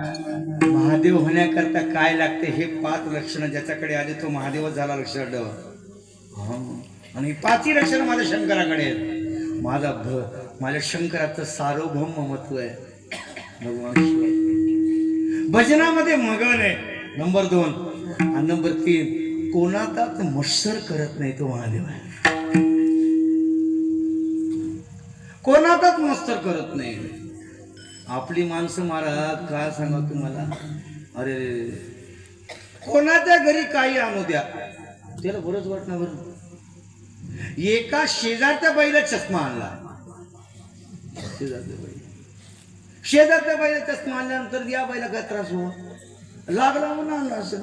महादेव होण्याकरता काय लागते हे पाच लक्षणं ज्याच्याकडे आले तो महादेवच झाला लक्षात ड आणि पाचही लक्षणं माझ्या शंकराकडे आहेत. माझा भ माझ्या शंकराचं सार्वभौम महत्त्व आहे. भगवान भजनामध्ये मगन आहे. नंबर दोन. आणि नंबर तीन कोणाचाच मत्सर करत नाही तो महादेव आहे. कोणाचाच मत्सर करत नाही. आपली माणसं महाराज काय सांगा तुम्हाला? अरे कोणाच्या घरी काही आणू द्या. त्याला बरंच वाटणार बरं. एका शेजारच्या बाईला चष्मा आणला. शेजारच्या बाई शेजारच्या बाईला चष्मा आणल्यानंतर या बाईला काय त्रास हो लागला म्हणून आणला असं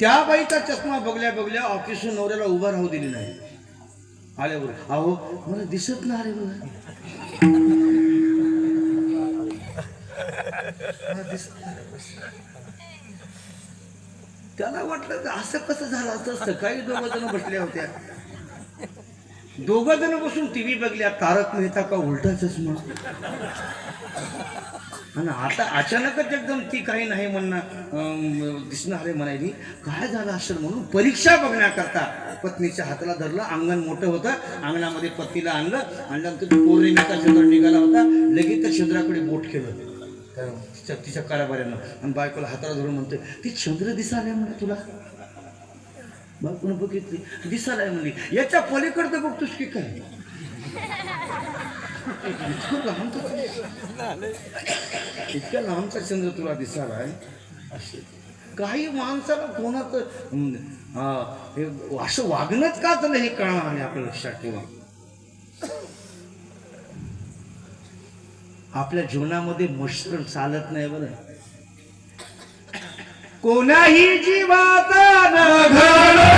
त्या बाईचा चष्मा बघल्या बघल्या ऑफिसून नवऱ्याला उभा राहू दिली नाही. आल्यावर अहो मला दिसत नाही रे बघा. त्याला वाटलं की असं कसं झालं असं सकाळी दोघ जण बसल्या होत्या. दोघ जण बसून टीव्ही बघल्या. तारक मेहता का उलटा चष्मा? आणि आता अचानकच एकदम ती काही नाही म्हणणं अं, दिसणार आहे म्हणायली. काय झालं असेल म्हणून परीक्षा बघण्याकरता पत्नीच्या हाताला धरलं. अंगण मोठं होतं. अंगणामध्ये पत्नीला आणलं. आणल्यानंतर पौर्णिमेचा चंद्र निघाला होता. लगेच त्या चंद्राकडे बोट केलं. तिच्या तिच्या काराबाऱ्यानं. आणि बायकोला हाताला धरून म्हणतोय ती चंद्र दिसायला म्हणे तुला. बायकोनं बघितली दिसायला म्हणे. याच्या पलीकडचं बघतोस की काय? इतकं लांबचं इतक्या लहानचा चंद्र तुला दिसायला आहे असे. काही माणसाला कोणाचं हा, हे असं वागणंच का झालं हे कळणार आणि आपल्या लक्षात ठेवा. आपल्या जीवनामध्ये मशरूम चालत नाही बरं. कोणाही जीवात न